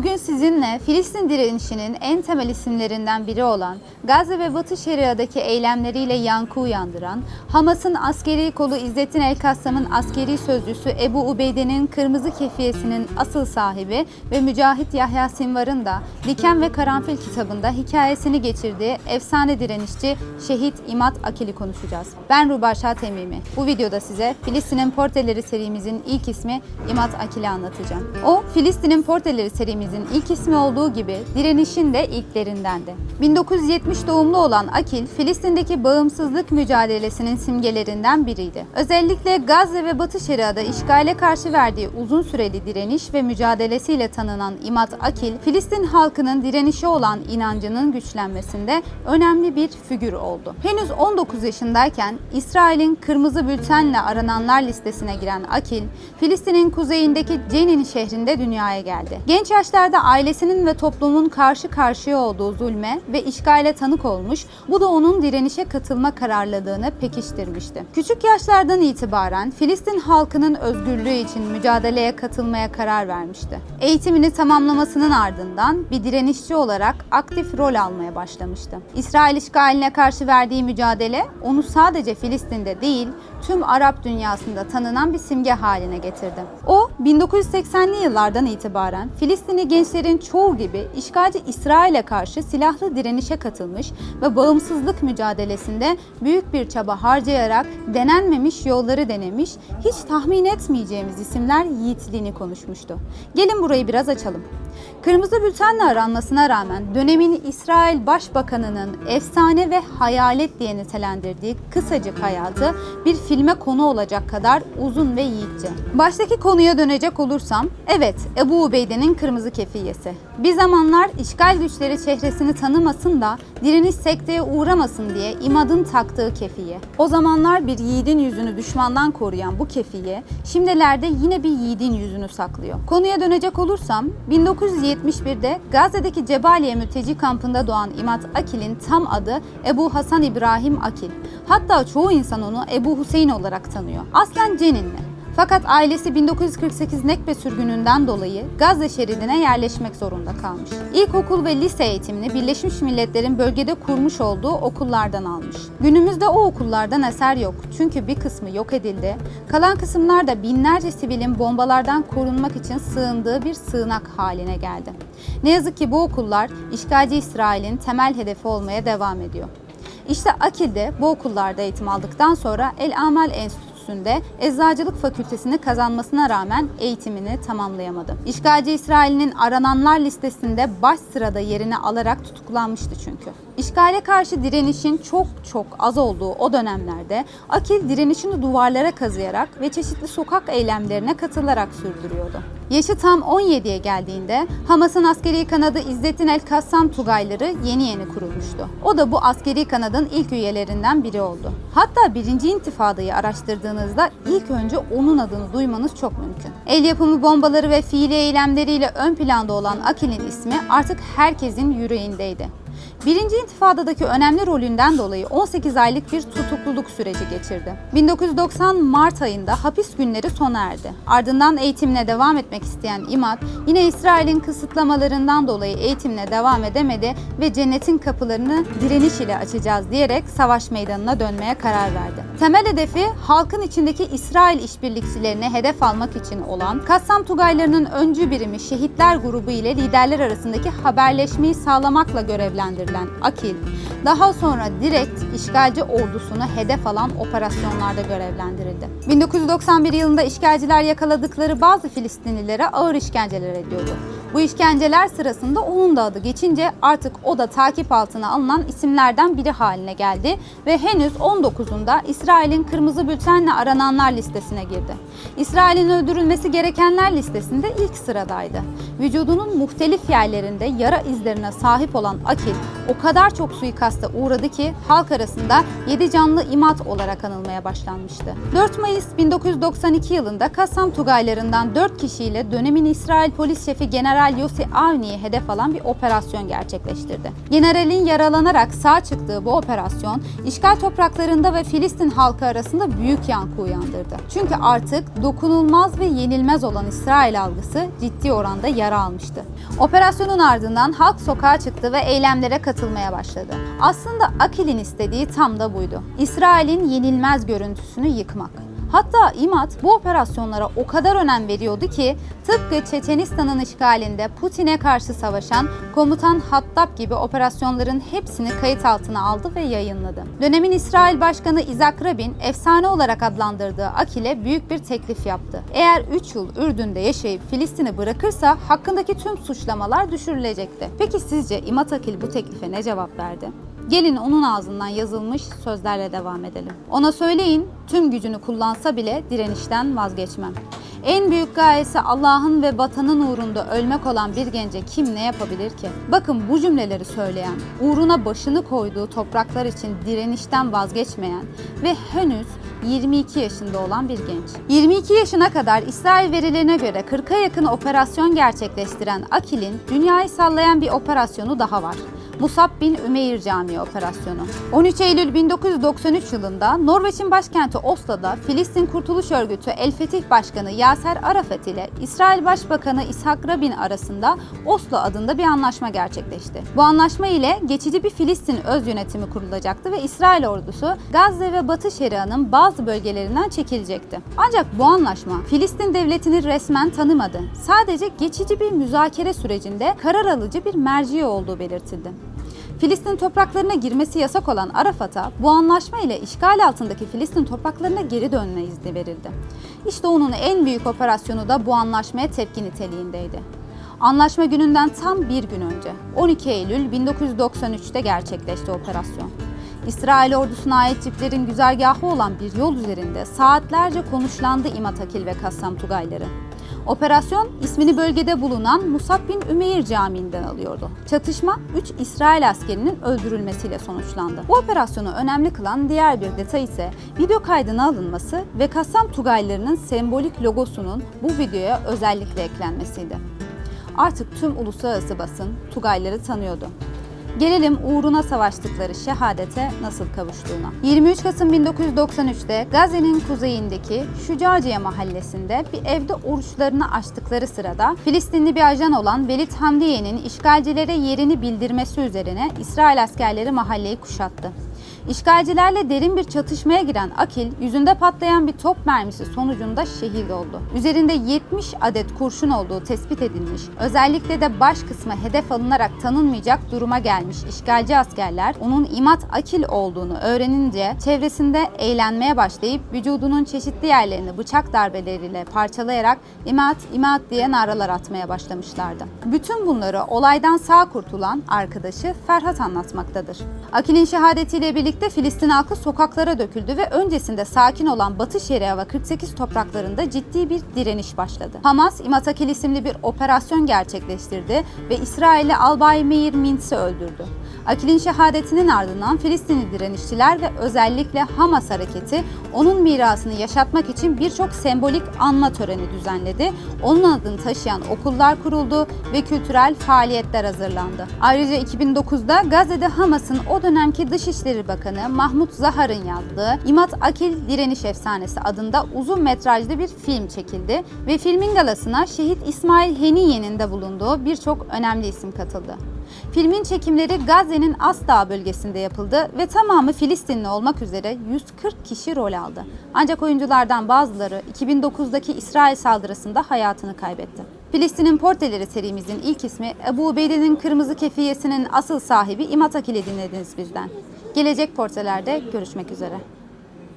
Bugün sizinle Filistin direnişinin en temel isimlerinden biri olan Gazze ve Batı Şeria'daki eylemleriyle yankı uyandıran, Hamas'ın askeri kolu İzzettin El-Kassam'ın askeri sözcüsü Ebu Ubeyde'nin kırmızı kefiyesinin asıl sahibi ve Mücahit Yahya Sinvar'ın da Diken ve Karanfil kitabında hikayesini geçirdiği efsane direnişçi Şehit İmat Akil'i konuşacağız. Ben Rubaşa Temimi. Bu videoda size Filistin'in Porteleri serimizin ilk ismi İmat Akil'i anlatacağım. O, Filistin'in Porteleri serimizin ilk ismi olduğu gibi direnişin de ilklerindendi. 1970 doğumlu olan Akil, Filistin'deki bağımsızlık mücadelesinin simgelerinden biriydi. Özellikle Gazze ve Batı Şeria'da işgale karşı verdiği uzun süreli direniş ve mücadelesiyle tanınan İmat Akil, Filistin halkının direnişe olan inancının güçlenmesinde önemli bir figür oldu. Henüz 19 yaşındayken İsrail'in kırmızı bültenle arananlar listesine giren Akil, Filistin'in kuzeyindeki Cenin şehrinde dünyaya geldi. Genç yaşlarda ailesinin ve toplumun karşı karşıya olduğu zulme ve işgale tanık olmuş, bu da onun direnişe katılma kararlılığını pekiştirmişti. Küçük yaşlardan itibaren Filistin halkının özgürlüğü için mücadeleye katılmaya karar vermişti. Eğitimini tamamlamasının ardından bir direnişçi olarak aktif rol almaya başlamıştı. İsrail işgaline karşı verdiği mücadele onu sadece Filistin'de değil, tüm Arap dünyasında tanınan bir simge haline getirdi. O 1980'li yıllardan itibaren Filistinli gençlerin çoğu gibi işgalci İsrail'e karşı silahlı direnişe katılmış ve bağımsızlık mücadelesinde büyük bir çaba harcayarak denenmemiş yolları denemiş, hiç tahmin etmeyeceğimiz isimler yiğitliğini konuşmuştu. Gelin burayı biraz açalım. Kırmızı bültenle aranmasına rağmen dönemin İsrail Başbakanı'nın efsane ve hayalet diye nitelendirdiği kısacık hayatı bir filme konu olacak kadar uzun ve yiğitçe. Baştaki konuya dönecek olursam, evet Ebu Ubeyde'nin kırmızı kefiyesi. Bir zamanlar işgal güçleri çehresini tanımasın da direniş sekteye uğramasın diye imadın taktığı kefiye. O zamanlar bir yiğidin yüzünü düşmandan koruyan bu kefiye, şimdilerde yine bir yiğidin yüzünü saklıyor. Konuya dönecek olursam, 1971'de Gazze'deki Cebaliye mülteci kampında doğan İmat Akil'in tam adı Ebu Hasan İbrahim Akil. Hatta çoğu insan onu Ebu Hüseyin olarak tanıyor. Aslen Ceninli. Fakat ailesi 1948 Nekbe sürgününden dolayı Gazze şeridine yerleşmek zorunda kalmış. İlkokul ve lise eğitimini Birleşmiş Milletler'in bölgede kurmuş olduğu okullardan almış. Günümüzde o okullardan eser yok çünkü bir kısmı yok edildi. Kalan kısımlar da binlerce sivilin bombalardan korunmak için sığındığı bir sığınak haline geldi. Ne yazık ki bu okullar işgalci İsrail'in temel hedefi olmaya devam ediyor. İşte Akil de bu okullarda eğitim aldıktan sonra El Amal Enstitüsü'nde Eczacılık Fakültesini kazanmasına rağmen eğitimini tamamlayamadı. İşgalci İsrail'in arananlar listesinde baş sırada yerini alarak tutuklanmıştı çünkü. İşgale karşı direnişin çok çok az olduğu o dönemlerde Akil direnişini duvarlara kazıyarak ve çeşitli sokak eylemlerine katılarak sürdürüyordu. Yaşı tam 17'ye geldiğinde Hamas'ın askeri kanadı İzzettin El-Kassam Tugayları yeni yeni kurulmuştu. O da bu askeri kanadın ilk üyelerinden biri oldu. Hatta birinci intifadayı araştırdığınızda ilk önce onun adını duymanız çok mümkün. El yapımı bombaları ve fiili eylemleriyle ön planda olan Akil'in ismi artık herkesin yüreğindeydi. Birinci intifadadaki önemli rolünden dolayı 18 aylık bir tutukluluk süreci geçirdi. 1990 Mart ayında hapis günleri sona erdi. Ardından eğitimine devam etmek isteyen İmat, yine İsrail'in kısıtlamalarından dolayı eğitimine devam edemedi ve cennetin kapılarını direniş ile açacağız diyerek savaş meydanına dönmeye karar verdi. Temel hedefi halkın içindeki İsrail işbirlikçilerine hedef almak için olan Kassam Tugaylarının öncü birimi Şehitler grubu ile liderler arasındaki haberleşmeyi sağlamakla görevlendirildi görevlendirilen Akil, daha sonra direkt işgalci ordusunu hedef alan operasyonlarda görevlendirildi. 1991 yılında işgalciler yakaladıkları bazı Filistinlilere ağır işkenceler ediyordu. Bu işkenceler sırasında onun da adı geçince artık o da takip altına alınan isimlerden biri haline geldi ve henüz 19'unda İsrail'in kırmızı bültenle arananlar listesine girdi. İsrail'in öldürülmesi gerekenler listesinde ilk sıradaydı. Vücudunun muhtelif yerlerinde yara izlerine sahip olan Akil o kadar çok suikasta uğradı ki halk arasında 7 canlı imat olarak anılmaya başlanmıştı. 4 Mayıs 1992 yılında Kassam Tugaylarından 4 kişiyle dönemin İsrail polis şefi General Yossi Avni'yi hedef alan bir operasyon gerçekleştirdi. Generalin yaralanarak sağ çıktığı bu operasyon işgal topraklarında ve Filistin halkı arasında büyük yankı uyandırdı. Çünkü artık dokunulmaz ve yenilmez olan İsrail algısı ciddi oranda yara almıştı. Operasyonun ardından halk sokağa çıktı ve eylemlere katılmaya başladı. Aslında Akil'in istediği tam da buydu. İsrail'in yenilmez görüntüsünü yıkmak. Hatta İMAT bu operasyonlara o kadar önem veriyordu ki tıpkı Çeçenistan'ın işgalinde Putin'e karşı savaşan komutan Hattab gibi operasyonların hepsini kayıt altına aldı ve yayınladı. Dönemin İsrail Başkanı Isaac Rabin efsane olarak adlandırdığı Akil'e büyük bir teklif yaptı. Eğer 3 yıl Ürdün'de yaşayıp Filistin'i bırakırsa hakkındaki tüm suçlamalar düşürülecekti. Peki sizce İmat Akil bu teklife ne cevap verdi? Gelin onun ağzından yazılmış sözlerle devam edelim. Ona söyleyin tüm gücünü kullansa bile direnişten vazgeçmem. En büyük gayesi Allah'ın ve vatanın uğrunda ölmek olan bir gence kim ne yapabilir ki? Bakın bu cümleleri söyleyen, uğruna başını koyduğu topraklar için direnişten vazgeçmeyen ve henüz 22 yaşında olan bir genç. 22 yaşına kadar İsrail verilerine göre 40'a yakın operasyon gerçekleştiren Akil'in dünyayı sallayan bir operasyonu daha var. Musab bin Ümeyr Camii operasyonu. 13 Eylül 1993 yılında Norveç'in başkenti Oslo'da Filistin Kurtuluş Örgütü El Fetih Başkanı Yaser Arafat ile İsrail Başbakanı İshak Rabin arasında Oslo adında bir anlaşma gerçekleşti. Bu anlaşma ile geçici bir Filistin öz yönetimi kurulacaktı ve İsrail ordusu Gazze ve Batı Şeria'nın bazı bölgelerinden çekilecekti. Ancak bu anlaşma Filistin devletini resmen tanımadı. Sadece geçici bir müzakere sürecinde karar alıcı bir merci olduğu belirtildi. Filistin topraklarına girmesi yasak olan Arafat'a bu anlaşma ile işgal altındaki Filistin topraklarına geri dönme izni verildi. İşte onun en büyük operasyonu da bu anlaşmaya tepki niteliğindeydi. Anlaşma gününden tam bir gün önce 12 Eylül 1993'te gerçekleşti operasyon. İsrail ordusuna ait ciplerin güzergahı olan bir yol üzerinde saatlerce konuşlandı İmat Akil ve Kassam Tugayları. Operasyon ismini bölgede bulunan Musab bin Ümeyr Camii'nden alıyordu. Çatışma 3 İsrail askerinin öldürülmesiyle sonuçlandı. Bu operasyonu önemli kılan diğer bir detay ise video kaydına alınması ve Kassam Tugaylarının sembolik logosunun bu videoya özellikle eklenmesiydi. Artık tüm uluslararası basın Tugayları tanıyordu. Gelelim uğruna savaştıkları şehadete nasıl kavuştuğuna. 23 Kasım 1993'te Gazze'nin kuzeyindeki Şucaciye mahallesinde bir evde oruçlarını açtıkları sırada Filistinli bir ajan olan Velid Hamdiye'nin işgalcilere yerini bildirmesi üzerine İsrail askerleri mahalleyi kuşattı. İşgalcilerle derin bir çatışmaya giren Akil, yüzünde patlayan bir top mermisi sonucunda şehit oldu. Üzerinde 70 adet kurşun olduğu tespit edilmiş, özellikle de baş kısmı hedef alınarak tanınmayacak duruma gelmiş işgalci askerler onun İmat Akil olduğunu öğrenince çevresinde eğlenmeye başlayıp vücudunun çeşitli yerlerini bıçak darbeleriyle parçalayarak İmat İmat diye naralar atmaya başlamışlardı. Bütün bunları olaydan sağ kurtulan arkadaşı Ferhat anlatmaktadır. Akil'in şehadetiyle birlikte Filistin halkı sokaklara döküldü ve öncesinde sakin olan Batı Şeria ve 48 topraklarında ciddi bir direniş başladı. Hamas, İmat Akil isimli bir operasyon gerçekleştirdi ve İsrail'i Albay Meir Mintz'i öldürdü. Akil'in şehadetinin ardından Filistinli direnişçiler ve özellikle Hamas hareketi onun mirasını yaşatmak için birçok sembolik anma töreni düzenledi. Onun adını taşıyan okullar kuruldu ve kültürel faaliyetler hazırlandı. Ayrıca 2009'da Gazze'de Hamas'ın o dönemki Dışişleri Bakanı Mahmut Zahar'ın yazdığı İmat Akil Direniş Efsanesi adında uzun metrajlı bir film çekildi ve filmin galasına şehit İsmail Heniye'nin de bulunduğu birçok önemli isim katıldı. Filmin çekimleri Gazze'nin Asdağ bölgesinde yapıldı ve tamamı Filistinli olmak üzere 140 kişi rol aldı. Ancak oyunculardan bazıları 2009'daki İsrail saldırısında hayatını kaybetti. Filistin'in Porteleri serimizin ilk ismi Ebu Ubeyde'nin Kırmızı Kefiyesi'nin asıl sahibi İmat Akil'i dinlediniz bizden. Gelecek portelerde görüşmek üzere.